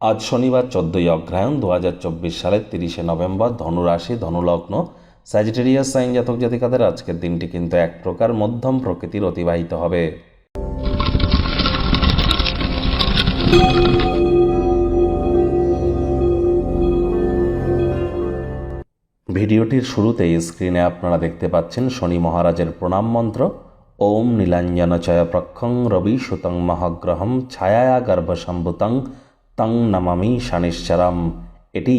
আজ শনিবার চোদ্দোই অগ্রহায়ণ দু হাজার চব্বিশ সালের তিরিশে নভেম্বর ধনুরাশি, ধনুলগ্ন স্যাজিটেরিয়াস সাইন জাতক জাতিকাদের আজকের দিনটি কিন্তু এক প্রকার মধ্যম প্রকৃতির অতিবাহিত হবে। ভিডিওটির শুরুতেই স্ক্রিনে আপনারা দেখতে পাচ্ছেন শনি মহারাজের প্রণাম মন্ত্র। ওম নীলাঞ্জনচয় প্রক্ষং রবি সুতং মহাগ্রহম ছায়া গর্ভসম্ভুতং তং নমামি শানিশ্চরম। এটি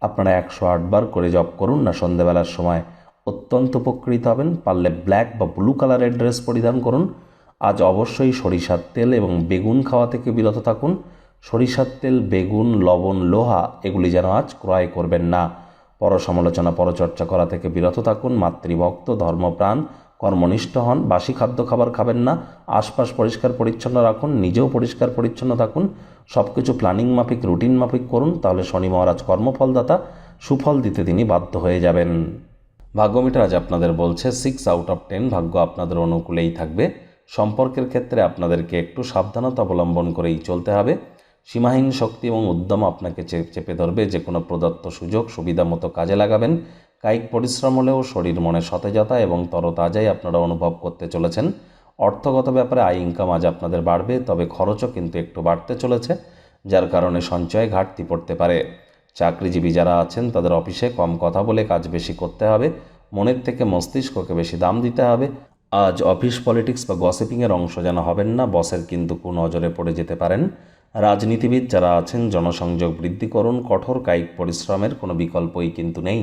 আপনারা একশো আটবার করে জপ করুন না, সন্ধেবেলার সময় অত্যন্ত উপকৃত হবেন। পারলে ব্ল্যাক বা ব্লু কালারের ড্রেস পরিধান করুন। আজ অবশ্যই সরিষার তেল এবং বেগুন খাওয়া থেকে বিরত থাকুন। সরিষার তেল, বেগুন, লবণ, লোহা এগুলি যেন আজ ক্রয় করবেন না। পরসমালোচনা, পরচর্চা করা থেকে বিরত থাকুন। মাতৃভক্ত, ধর্মপ্রাণ কর্মনিষ্ঠ হন, বাসি খাদ্য খাবার খাবেন না, আশপাশ পরিষ্কার পরিচ্ছন্ন রাখুন, নিজেও পরিষ্কার পরিচ্ছন্ন থাকুন। সব কিছু প্ল্যানিং মাফিক, রুটিন মাফিক করুন, তাহলে শনি মহারাজ কর্মফলদাতা, সুফল দিতে তিনি বাধ্য হয়ে যাবেন। ভাগ্যমিটার আজ আপনাদের বলছে সিক্স আউট অফ টেন ভাগ্য আপনাদের অনুকূলেই থাকবে। সম্পর্কের ক্ষেত্রে আপনাদেরকে একটু সাবধানতা অবলম্বন করেই চলতে হবে। সীমাহীন শক্তি এবং উদ্যম আপনাকে চেপে ধরবে যে কোনো প্রদত্ত সুযোগ সুবিধা মতো কাজে লাগাবেন। কায়িক পরিশ্রম হলেও শরীর মনে সতেজতা এবং তরতাজাই আপনারা অনুভব করতে চলেছেন। অর্থগত ব্যাপারে আয় ইনকাম আজ আপনাদের বাড়বে, তবে খরচও কিন্তু একটু বাড়তে চলেছে, যার কারণে সঞ্চয়ে ঘাটতি পড়তে পারে। চাকরিজীবী যারা আছেন, তাদের অফিসে কম কথা বলে কাজ বেশি করতে হবে, মনের থেকে মস্তিষ্ককে বেশি দাম দিতে হবে। আজ অফিস পলিটিক্স বা গসিপিংয়ের অংশ যেন হবেন না, বসের কিন্তু কুনজরে পড়ে যেতে পারেন। রাজনীতিবিদ যারা আছেন, জনসংযোগ বৃদ্ধি করুন, কঠোর কায়িক পরিশ্রমের কোনো বিকল্পই কিন্তু নেই।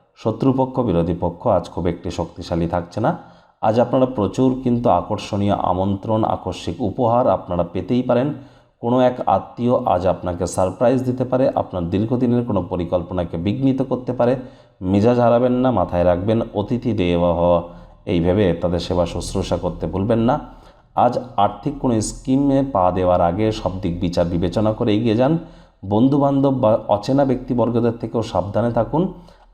শত্রুপক্ষ, বিরোধী পক্ষ আজ খুব একটি শক্তিশালী থাকছে না। আজ আপনারা প্রচুর কিন্তু আকর্ষণীয় আমন্ত্রণ, আকস্মিক উপহার আপনারা পেতেই পারেন। কোনো এক আত্মীয় আজ আপনাকে সারপ্রাইজ দিতে পারে, আপনার দীর্ঘদিনের কোনো পরিকল্পনাকে বিঘ্নিত করতে পারে। মেজাজ হারাবেন না, মাথায় রাখবেন, অতিথি দেওয়া এই ভেবে তাদের সেবা শুশ্রূষা করতে ভুলবেন না। আজ আর্থিক কোনো স্কিমে পা দেওয়ার আগে সব দিক বিচার বিবেচনা করে এগিয়ে যান। বন্ধুবান্ধব বা অচেনা ব্যক্তিবর্গদের থেকেও সাবধানে থাকুন।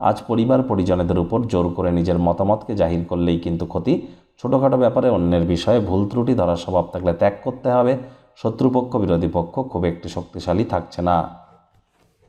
আজ পরিবার পরিজনেদের উপর জোর করে নিজের মতামতকে জাহির করলেই কিন্তু ক্ষতি। ছোটোখাটো ব্যাপারে অন্যের বিষয়ে ভুল ত্রুটি ধরার স্বভাব থাকলে ত্যাগ করতে হবে। শত্রুপক্ষ, বিরোধী পক্ষ খুব একটি শক্তিশালী থাকছে না।